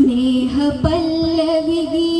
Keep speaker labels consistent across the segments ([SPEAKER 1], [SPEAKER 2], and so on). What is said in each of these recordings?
[SPEAKER 1] സ്നേഹ പല്ലവികീ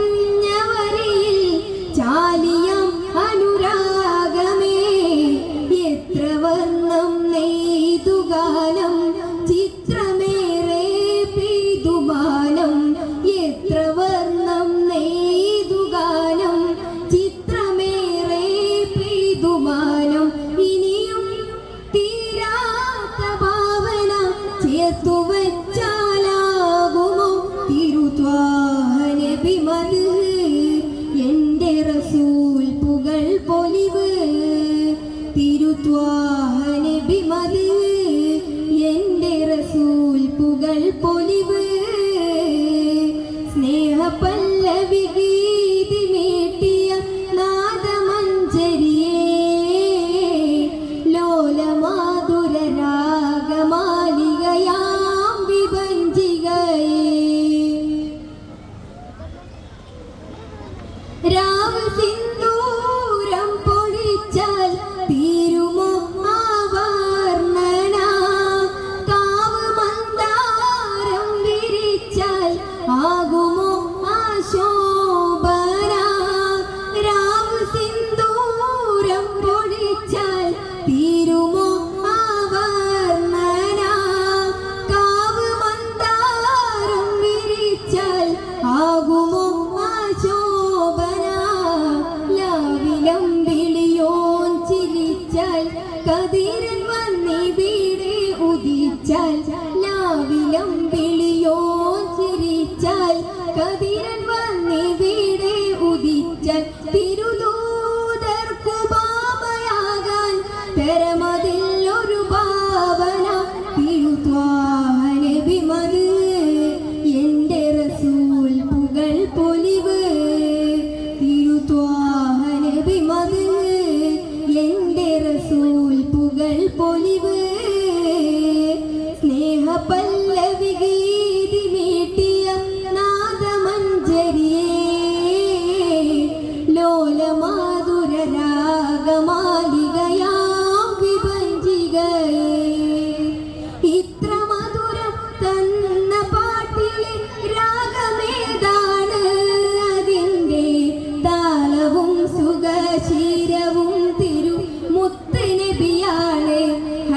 [SPEAKER 1] റസൂൽ പുകൾ പൊലിവ് എന്റെ റസൂൽ പുകൾ പൊലിവ് ती ചിരിച്ചാൽ നാവിലം വിളിയോ ചിരിച്ചാൽ കതിരൻ വന്നിവിടെ ഉദിച്ചാൽ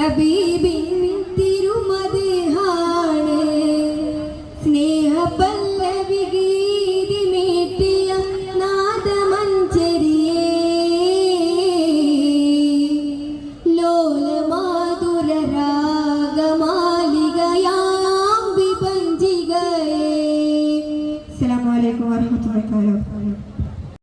[SPEAKER 1] Baby.